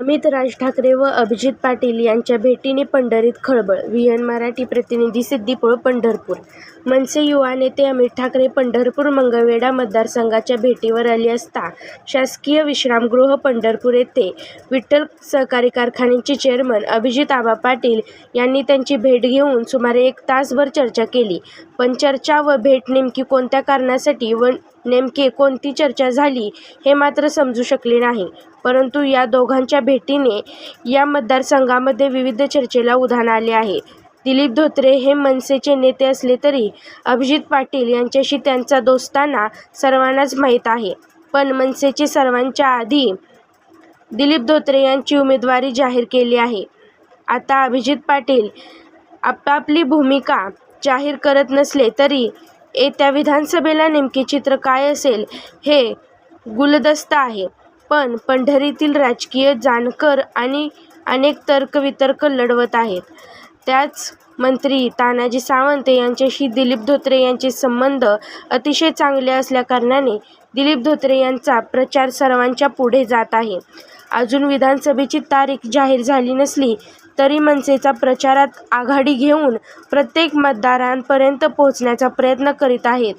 अमित राज ठाकरे व अभिजित पाटील यांच्या भेटीने पंढरीत खळबळ व्हीएन मराठी प्रतिनिधी सिद्दीपूर पंढरपूर. मनसे युवा नेते अमित ठाकरे पंढरपूर मंगळवेढा मतदारसंघाच्या भेटीवर आले असता शासकीय विश्रामगृह पंढरपूर येथे विठ्ठल सहकारी कारखान्याचे चेअरमन अभिजित आबा पाटील यांनी त्यांची भेट घेऊन सुमारे एक तासभर चर्चा केली. पण चर्चा व भेट नेमकी कोणत्या कारणासाठी व नेमकी कोणती चर्चा झाली हे मात्र समजू शकले नाही. परंतु या दोघांच्या भेटीने या मतदारसंघामध्ये विविध चर्चेला उधाण आले आहे. दिलीप धोत्रे हे मनसेचे नेते असले तरी अभिजित पाटील यांच्याशी त्यांचा दोस्ताना सर्वांनाच माहीत आहे. पण मनसेचे सर्वांच्या आधी दिलीप धोत्रे यांची उमेदवारी जाहीर केली आहे. आता अभिजित पाटील आपापली भूमिका जाहीर करत नसले तरी येत्या विधानसभेला नेमके चित्र काय असेल हे गुलदस्त आहे. पण पंढरीतील राजकीय जाणकर आणि अनेक तर्कवितर्क लढवत आहेत. त्याच मंत्री तानाजी सावंत यांच्याशी दिलीप धोत्रे यांचे संबंध अतिशय चांगले असल्याकारणाने दिलीप धोत्रे यांचा प्रचार सर्वांच्या पुढे जात आहे. अजून विधानसभेची तारीख जाहीर झाली नसली तरी मनसेचा प्रचारात आघाडी घेऊन प्रत्येक मतदारांपर्यंत पोहोचण्याचा प्रयत्न करीत आहेत.